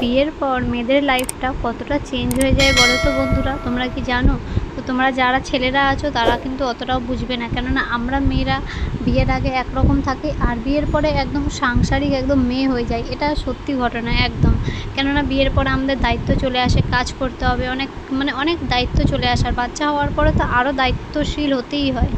বিয়ের পর মেয়েদের লাইফটা কতটা চেঞ্জ হয়ে যায় বলো তো বন্ধুরা? তোমরা কি জানো? তো তোমরা যারা ছেলেরা আছো, তারা কিন্তু অতটাও বুঝবে না। কেননা আমরা মেয়েরা বিয়ের আগে একরকম থাকি আর বিয়ের পরে একদম সাংসারিক একদম মেয়ে হয়ে যায় এটা সত্যি ঘটনা, একদম। কেননা বিয়ের পরে আমাদের দায়িত্ব চলে আসে, কাজ করতে হবে, অনেক মানে অনেক দায়িত্ব চলে আসার। বাচ্চা হওয়ার পরে তো আরও দায়িত্বশীল হতেই হয়।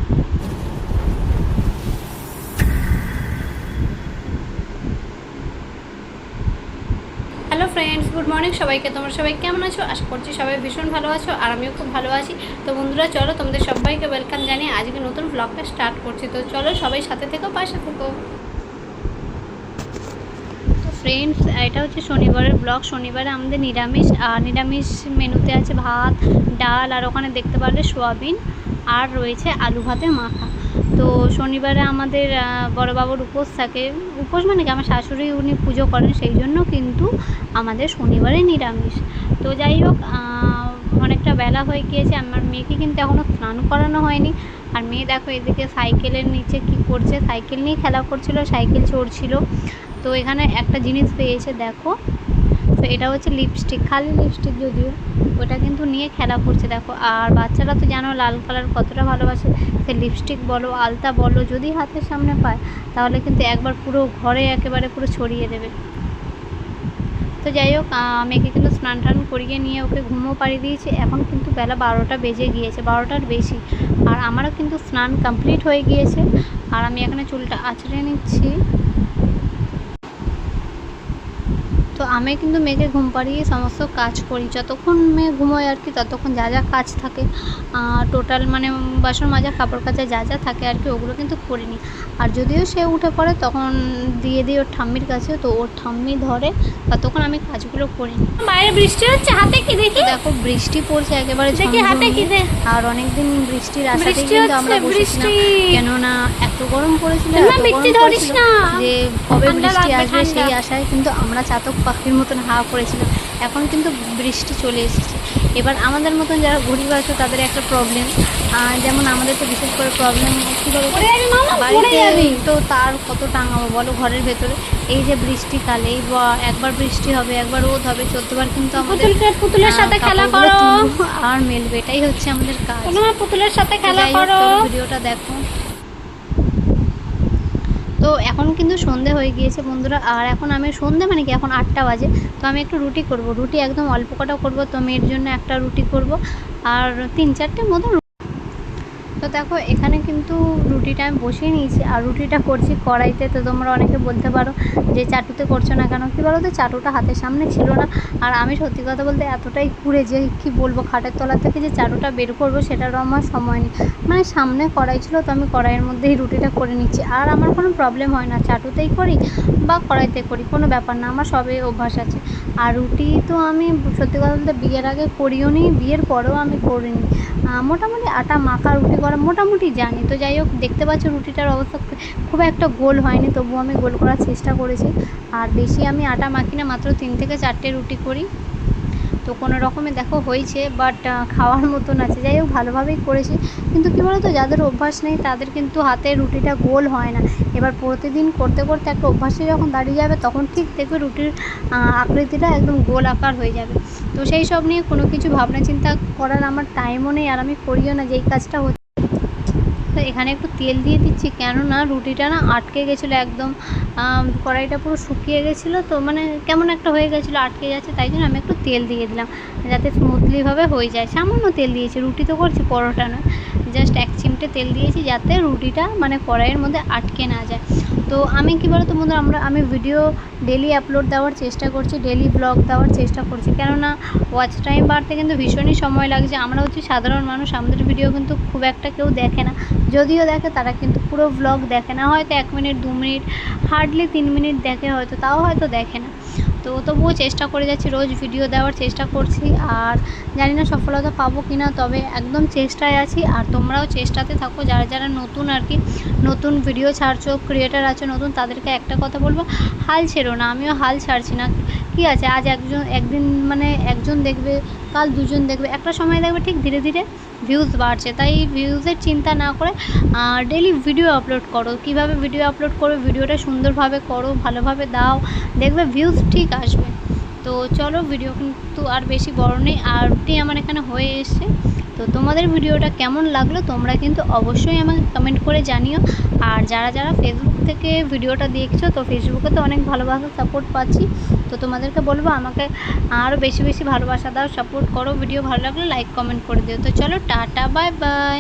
ফ্রেন্ডস গুড মর্নিং সবাইকে, তোমরা সবাই কেমন আছো? আশা করছি সবাই ভীষণ ভালো আছো আর আমিও খুব ভালো আছি। তো বন্ধুরা, চলো তোমাদের সবাইকে ওয়েলকাম জানিয়ে আজকে নতুন ব্লগটা স্টার্ট করছি। তো চলো সবাই সাথে থেকো, পাশে থেকো। তো ফ্রেন্ডস এটা হচ্ছে শনিবারের ব্লগ শনিবারে আমাদের নিরামিষ আর নিরামিষ মেনুতে আছে ভাত, ডাল, আর ওখানে দেখতে পারলে সোয়াবিন, আর রয়েছে আলু ভাতে মাখা। তো শনিবারে আমাদের বড়বাবুর উপোস থাকে। উপোস মানে কি? আমার শাশুড়ি উনি পুজো করেন সেই জন্য কিন্তু আমাদের শনিবারে নিরামিষ। তো যাই হোক অনেকটা বেলা হয়ে গিয়েছে। আমার মেয়েকে কিন্তু এখনও স্নান করানো হয়নি। আর মেয়ে দেখো এদিকে সাইকেলের নিচে কি করছে? সাইকেল নিয়ে খেলা করছিল, সাইকেল চড়ছিল। তো এখানে একটা জিনিস পেয়েছে, দেখো। তো এটা হচ্ছে লিপস্টিক খালি লিপস্টিক যদিও। ওটা কিন্তু নিয়ে খেলা করছে, দেখো। আর বাচ্চারা তো জানো লাল কালার কতটা ভালোবাসে। সে লিপস্টিক বলো, আলতা বলো, যদি হাতের সামনে পায়, তাহলে কিন্তু একবার পুরো ঘরে একেবারে পুরো ছড়িয়ে দেবে। তো যাই হোক মেয়েকে কিন্তু স্নান টান করিয়ে নিয়ে ওকে ঘুমও পাড়িয়ে দিয়েছি। এখন কিন্তু বেলা বারোটা বেজে গিয়েছে, বারোটার বেশি। আর আমারও কিন্তু স্নান কমপ্লিট হয়ে গিয়েছে। আর আমি এখানে চুলটা আঁচড়ে নিচ্ছি। তো আমি কিন্তু মেয়েকে ঘুম পাড়িয়ে সমস্ত কাজ করি। যতক্ষণ মেয়ে ঘুমোয় আর কি ততক্ষণ যা যা কাজ থাকে। টোটাল মানে বাসন মাজা কাপড় কাচা যা যা থাকে আর কি ওগুলো কিন্তু করে নিই। আর যদিও সে উঠে পড়ে তখন দিয়ে দিই ওর ঠাম্মির কাছে তো ওর ঠাম্মি ধরে ততক্ষণ আমি কাজগুলো করি বাইরে বৃষ্টি হচ্ছে হাতে কি দেখি? দেখো বৃষ্টি পড়ছে একেবারে দেখি হাতে কি আর অনেকদিন বৃষ্টির বৃষ্টি কিন্তু আমরা বৃষ্টি। কেননা এত গরম পড়েছিল না, এত ধরিস না। যে কবে বৃষ্টি আসবে সেই আশায় কিন্তু আমরা চাতক পাখির মতন হাওয়া করেছিলাম এখন কিন্তু বৃষ্টি চলে এসেছে। এবার আমাদের মতন যারা গরিব আছে তাদের একটা প্রবলেম যেমন আমাদের তো বিশেষ করে প্রবলেম কী পড়ে বাড়িতে। তো তার কত টাঙাবো বলো ঘরের ভেতরে। এই যে বৃষ্টিকালে এই একবার বৃষ্টি হবে একবার রোদ হবে চোদ্দবার কিন্তু আমাদের পুতুলের সাথে খেলা করো। আর মেলবে এটাই হচ্ছে আমাদের কাজ। পুতুলের সাথে খেলা করো। ভিডিওটা দেখো। তো এখন কিন্তু সন্ধে হয়ে গিয়েছে বন্ধুরা। আর এখন আমি সন্ধে মানে কি? এখন আটটা বাজে। তো আমি একটু রুটি করব। রুটি একদম অল্প কটা করব। তো মেয়ের জন্য একটা রুটি করব। আর তিন চারটে মতো তো দেখো, এখানে কিন্তু রুটিটা আমি বসিয়ে নিয়েছি। আর রুটিটা করছি কড়াইতে। তো তোমরা অনেকে বলতে পারো যে চাটুতে করছ না কেন? কী বলো তো চাটুটা হাতের সামনে ছিল না। আর আমি সত্যি কথা বলতে এতটাই ঘুরে যে কি বলব, খাটের তলা থেকে যে চাটুটা বের করব সেটারও আমার সময় নেই। মানে সামনে কড়াই ছিল তো আমি কড়াইয়ের মধ্যেই রুটিটা করে নিচ্ছি। আর আমার কোনো প্রবলেম হয় না। চাটুতেই করি বা কড়াইতে করি, কোনো ব্যাপার না। আমার সবে অভ্যাস আছে। আর রুটি তো আমি সত্যি কথা বলতে বিয়ের আগে করিও নি, বিয়ের পরেও আমি করিনি। মোটামুটি আটা মাখা রুটি করা মোটামুটি জানি। তো যাই হোক, দেখতে পাচ্ছ রুটিটার অবস্থা খুব একটা গোল হয়নি, তবুও আমি গোল করার চেষ্টা করেছি। আর বেশি আমি আটা মাখি না, মাত্র তিন থেকে চারটে রুটি করি। তো কোনো রকমে দেখো হয়েছে বাট খাওয়ার মতন আছে। যাই হোক, ভালোভাবেই করেছি। কিন্তু কী বলো তো যাদের অভ্যাস নেই, তাদের কিন্তু হাতে রুটিটা গোল হয় না। এবার প্রতিদিন করতে করতে একটা অভ্যাসে যখন দাঁড়িয়ে যাবে, তখন ঠিক দেখবে রুটির আকৃতিটা একদম গোল আকার হয়ে যাবে। তো সেই সব নিয়ে কোনো কিছু ভাবনা চিন্তা করার আমার টাইমও নেই, আর আমি করিও না। যেই কাজটা তো এখানে একটু তেল দিয়ে দিচ্ছি। কেননা রুটিটা না আটকে গেছিল একদম কড়াইটা পুরো শুকিয়ে গেছিল তো মানে কেমন একটা হয়ে গেছিল, আটকে যাচ্ছে, তাই জন্য আমি একটু তেল দিয়ে দিলাম। যাতে স্মুথলিভাবে হয়ে যায়। সামান্য তেল দিয়েছি, রুটি তো করছি, পরোটা নয়। জাস্ট এক চিমটে তেল দিয়েছি যাতে রুটিটা মানে কড়াইয়ের মধ্যে আটকে না যায়। তো আমি কী বলতো বন্ধুরা আমরা, আমি ভিডিও ডেলি আপলোড দেওয়ার চেষ্টা করছি ডেলি ব্লগ দেওয়ার চেষ্টা করছি। কেননা ওয়াচ টাইম বাড়তে কিন্তু ভীষণই সময় লাগছে। আমরা হচ্ছে সাধারণ মানুষ, আমাদের ভিডিও কিন্তু খুব একটা কেউ দেখে না। যদিও দেখে, তারা কিন্তু পুরো ব্লগ দেখে না। হয়তো এক মিনিট দু মিনিট হার্ডলি তিন মিনিট দেখে হয়তো, তাও হয়তো দেখে না। তো তবুও চেষ্টা করে যাচ্ছি, রোজ ভিডিও দেওয়ার চেষ্টা করছি আর জানি না সফলতা পাবো কি না তবে একদম চেষ্টায় আছি আর তোমরাও চেষ্টাতে থাকো, যারা যারা নতুন আর কি, নতুন ভিডিও ছাড়ছো ক্রিয়েটার আছো, নতুন, তাদেরকে একটা কথা বলব, হাল ছেড়ো না, আমিও হাল ছাড়ছি না, কি আছে, আজ একজন, একদিন মানে একজন দেখবে, কাল দুজন দেখবে, একটা সময় দেখবে ঠিক ধীরে ধীরে ভিউজ বাড়ছে, তাই ভিউজের চিন্তা না করে ডেলি ভিডিও আপলোড করো। কীভাবে ভিডিও আপলোড করো ভিডিওটা সুন্দরভাবে করো, ভালোভাবে দাও, দেখবে ভিউজ ঠিক আসবে। তো চলো ভিডিও কিন্তু আর বেশি বড় নেই, আর রুটি আমার এখানে হয়ে এসছে। তো তোমাদের ভিডিওটা কেমন লাগল তোমরা কিন্তু অবশ্যই আমাকে কমেন্ট করে জানিও। আর যারা যারা ফেসবুক থেকে ভিডিওটা দেখছ, তো ফেসবুকে তো অনেক ভালোবাসা সাপোর্ট পাচ্ছি। তো তোমাদেরকে বলব আমাকে আরও বেশি বেশি ভালোবাসা দাও সাপোর্ট করো। ভিডিও ভালো লাগলে লাইক কমেন্ট করে দিও। তো চলো, টাটা বাই বাই